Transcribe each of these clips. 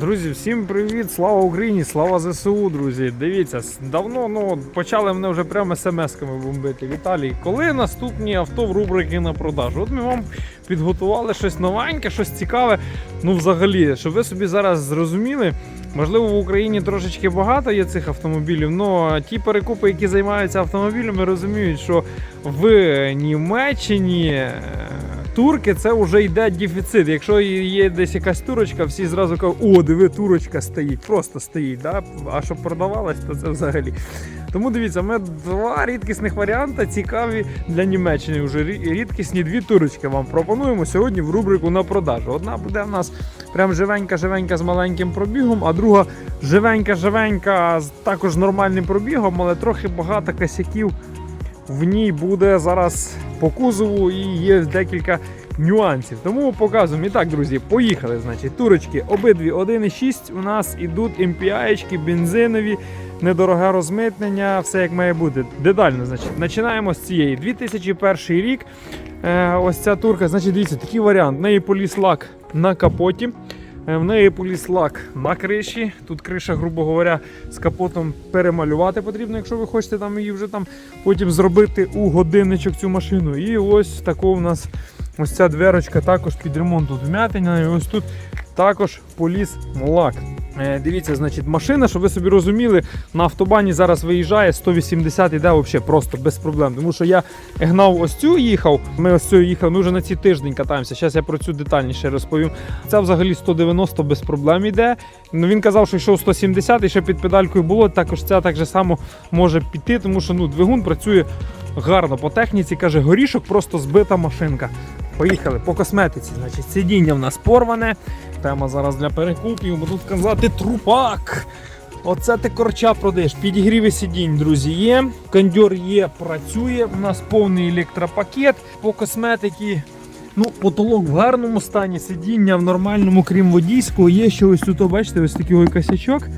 Друзі, всім привіт! Слава Україні! Слава ЗСУ, друзі! Дивіться, давно ну, почали мене вже прямо смс-ками бомбити. Віталій, коли наступні авто в рубрики на продажу? От ми вам підготували щось новеньке, щось цікаве. Ну, взагалі, щоб ви собі зараз зрозуміли. Можливо, в Україні трошечки багато є цих автомобілів, але ті перекупи, які займаються автомобілями, розуміють, що в Німеччині е, турки це вже йде дефіцит. Якщо є десь якась турочка, всі зразу кажуть, о, диви, турочка стоїть, просто стоїть. Да? А щоб продавалась, то це взагалі. Тому дивіться, ми два рідкісних варіанти цікаві для Німеччини. Вже рідкісні дві турочки вам пропонуємо сьогодні в рубрику на продажу. Одна буде в нас прям живенька-живенька з маленьким пробігом, а друга живенька-живенька з також нормальним пробігом, але трохи багато косяків в ній буде зараз по кузову і є декілька нюансів. Тому показуємо. І так, друзі, поїхали. Значить, турочки обидві 1,6 у нас ідуть MPI, бензинові, недороге розмитнення, все як має бути. Детально, значить, починаємо з цієї. 2001 рік. Е, ось ця турка, значить, дивіться, такий варіант. В неї поліс лак на капоті. Е, В неї поліз лак на криші. Тут криша, грубо говоря, з капотом перемалювати потрібно, якщо ви хочете там її вже там потім зробити у годинничок цю машину. І ось тако у нас ось ця дверочка також під ремонт тут вмятина. І ось тут також поліз лак. Е, Дивіться, значить, машина, щоб ви собі розуміли, на автобані зараз виїжджає 180 іде взагалі просто без проблем. Тому що я гнав ось цю їхав. Ми ось цю їхали. Ми вже на ці тиждень катаємося. Зараз я про цю детальніше розповім. Це взагалі 190 без проблем іде. Ну він казав, що йшов 170 і ще під педалькою було. Також ця так же само може піти, тому що ну, двигун працює гарно по техніці. Каже, горішок просто збита машинка. Поїхали по косметиці. Значить, сидіння в нас порване. Тема зараз для перекупів. Буду казати трупак. Оце ти корча продаєш. Підігріви сидінь, друзі, є. Кондьор є, працює. У нас повний електропакет по косметики. Ну, потолок в гарному стані, сидіння в нормальному, крім водійського. Є ще ось тут, бачите, ось такий ой косячок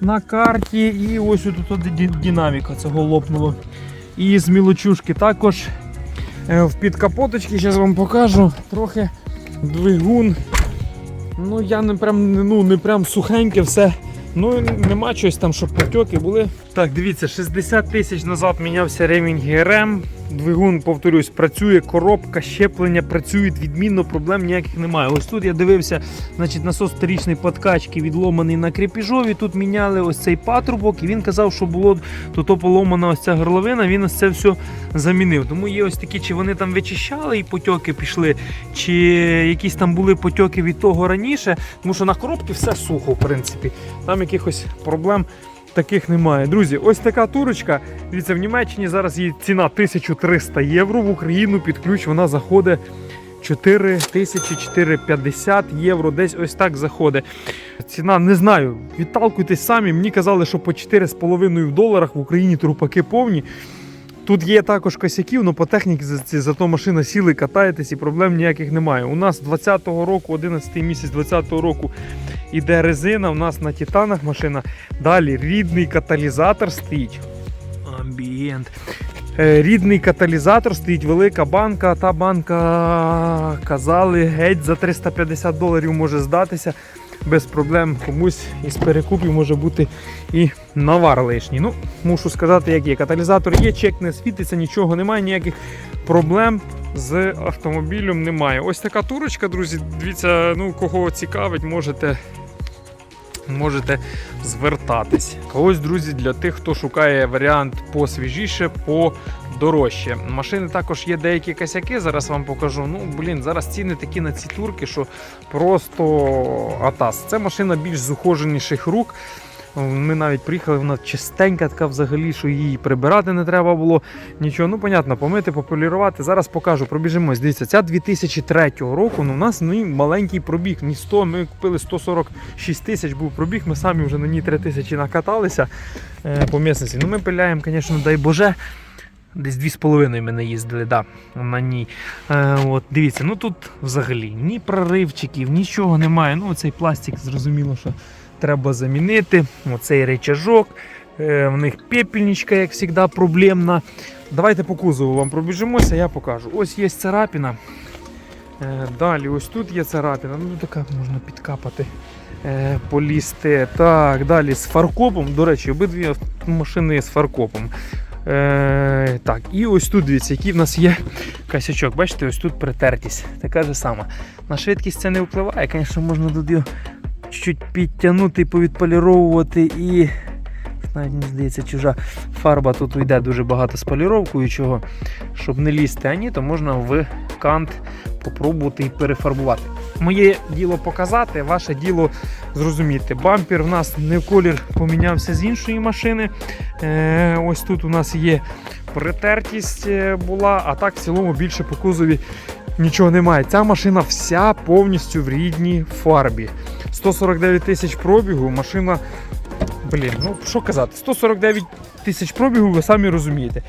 на карті. І ось тут динаміка цього лопнуло. І з мілочушки також в підкапоточці, зараз вам покажу. Трохи двигун. Ну, я не прям, ну, не прям сухеньке все. Ну, нема чогось там, щоб потьоки були. Так, дивіться, 60 тисяч назад мінявся ремінь ГРМ. Двигун, повторюсь, працює, коробка, щеплення працюють відмінно, проблем ніяких немає. Ось тут я дивився, значить, насос вторічної подкачки відломаний на крепіжові. Тут міняли ось цей патрубок, і він казав, що було тут поломана ось ця горловина, він ось це все замінив. Тому є ось такі, чи вони там вичищали і потьоки пішли, чи якісь там були потьоки від того раніше. Тому що на коробці все сухо, в принципі. Там якихось проблем таких немає. Друзі, ось така турочка. Дивіться, в Німеччині зараз її ціна 1300 євро. В Україну під ключ вона заходить 4450 євро. Десь ось так заходить. Ціна не знаю. Відталкуйтесь самі. Мені казали, що по 4,5 в доларах в Україні трупаки повні. Тут є також косяків, але по техніці зато машина сіли, катаєтесь і проблем ніяких немає. У нас 20-го року, 11 місяць 20-го року іде резина, у нас на титанах машина. Далі рідний каталізатор стоїть. Амбієнт. Е, Рідний каталізатор стоїть велика банка. Та банка казали, геть за 350 доларів може здатися. Без проблем комусь із перекупів може бути і навар лишній. Ну, мушу сказати, як є. Каталізатор є, чек не світиться, нічого немає, ніяких проблем з автомобілем немає. Ось така турочка, друзі. Дивіться, ну кого цікавить, можете. Можете звертатись. Ось, друзі, для тих, хто шукає варіант посвіжіше, подорожче. Машини також є деякі косяки. Зараз вам покажу. Ну, блін, зараз ціни такі на ці турки, що просто атас. Це машина більш з ухоженіших рук. Ми навіть приїхали, вона чистенька така взагалі, що її прибирати не треба було. Нічого, ну понятно, помити, пополірувати. Зараз покажу, пробіжимось. Дивіться, ця 2003 року. Ну, у нас ну, маленький пробіг, ні 100, ми купили 146 тисяч, був пробіг, ми самі вже на ній 3 тисячі накаталися е, по місці. Ну ми пиляємо, звісно, дай Боже. Десь 2,5 ми не їздили, да, на ній. Е, от, дивіться, ну тут взагалі ні проривчиків, нічого немає. Ну, цей пластик, зрозуміло, що треба замінити. Оцей речажок. Е, в них пепельничка, як завжди, проблемна. Давайте по кузову вам пробіжимося, я покажу. Ось є царапіна. Е, далі, ось тут є царапіна. Ну така можна підкапати. е, полізти. Так, далі з фаркопом. До речі, обидві машини з фаркопом. Е, так, і ось тут дивіться, який в нас є косячок. Бачите, ось тут притертість. Така ж сама. На швидкість це не впливає. Звісно, можна тут його чуть підтягнути, повідполіровувати і. Навіть мені здається, чужа фарба тут уйде дуже багато з поліровкою, чого, щоб не лізти, а то можна в кант попробувати і перефарбувати. Моє діло показати, ваше діло зрозуміти. Бампер в нас не колір помінявся з іншої машини. Е, ось тут у нас є притертість е, була, а так в цілому більше по кузові нічого немає. Ця машина вся повністю в рідній фарбі. 149 тисяч пробігу, машина. Блін, ну що казати, 149 тисяч пробігу, ви самі розумієте.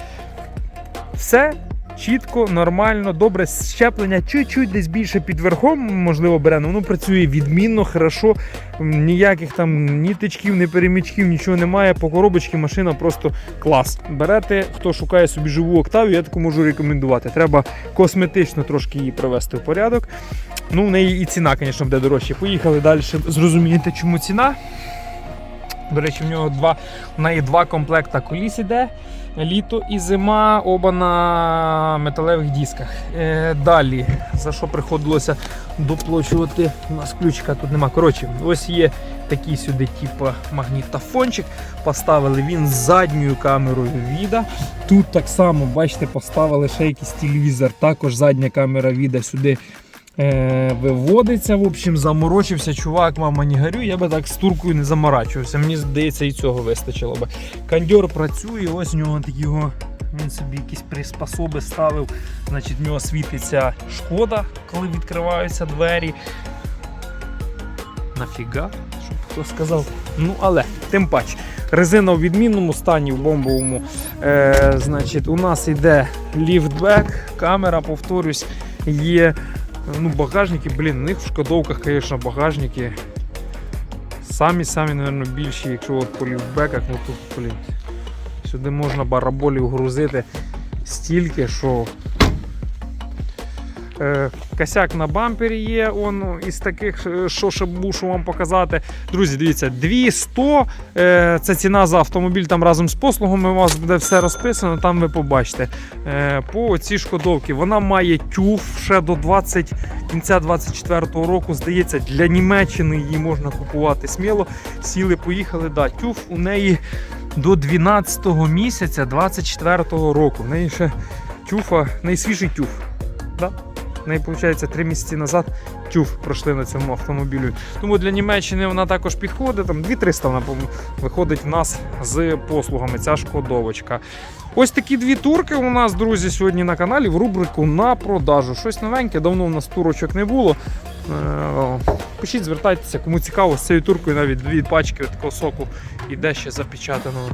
Все чітко, нормально, добре щеплення, чуть-чуть десь більше під верхом, можливо, бере, але воно працює відмінно, хорошо. Ніяких там ні тичків, ні перемічків, нічого немає. По коробочці машина просто клас. Берете, хто шукає собі живу октавію, я таку можу рекомендувати. Треба косметично трошки її привести в порядок. Ну, в неї і ціна, звісно, буде дорожче. Поїхали далі. Зрозумієте, чому ціна. До речі, в нього два, в неї два комплекта коліс іде. Літо і зима, оба на металевих дисках. Е, далі, за що приходилося доплачувати, у нас ключика тут нема. Коротше, ось є такий сюди, типу, магнітофончик. Поставили він задньою камерою віда. Тут так само, бачите, поставили ще якийсь телевізор. Також задня камера віда сюди е, виводиться. В общем, заморочився чувак, мама не горю, я би так з туркою не заморачувався. Мені здається, і цього вистачило би. Кондьор працює, ось у нього його. Він собі якісь приспособи ставив. Значить, в нього світиться шкода, коли відкриваються двері. Нафіга, щоб хто сказав. Ну, але тим паче. Резина в відмінному стані, в бомбовому. Е, значить, у нас йде ліфтбек, камера, повторюсь, є ну, багажники, блін, у них в шкодовках, звісно, багажники. Самі-самі, мабуть, більші, якщо от по лівбеках, ну тут, блін, сюди можна бараболів грузити стільки, що. Е, косяк на бампері є, он із таких, е, що ще мушу вам показати. Друзі, дивіться, 200 е, це ціна за автомобіль там разом з послугами. У вас буде все розписано, там ви побачите. По цій шкодовці вона має тюф ще до 20, кінця 24-го року. Здається, для Німеччини її можна купувати сміло. Сіли, поїхали. Да, тюф у неї до 12 місяця 24-го року. В неї ще тюфа, найсвіжий тюф. Да? Неї, виходить, 3 місяці назад тюф пройшли на цьому автомобілю. Тому для Німеччини вона також підходить. Там 2300 вона виходить в нас з послугами. Ця шкодовочка. Ось такі дві турки у нас, друзі, сьогодні на каналі в рубрику на продажу. Щось новеньке, давно у нас турочок не було. Е, Пишіть, звертайтеся, кому цікаво, з цією туркою навіть дві пачки такого соку іде ще запечатаного.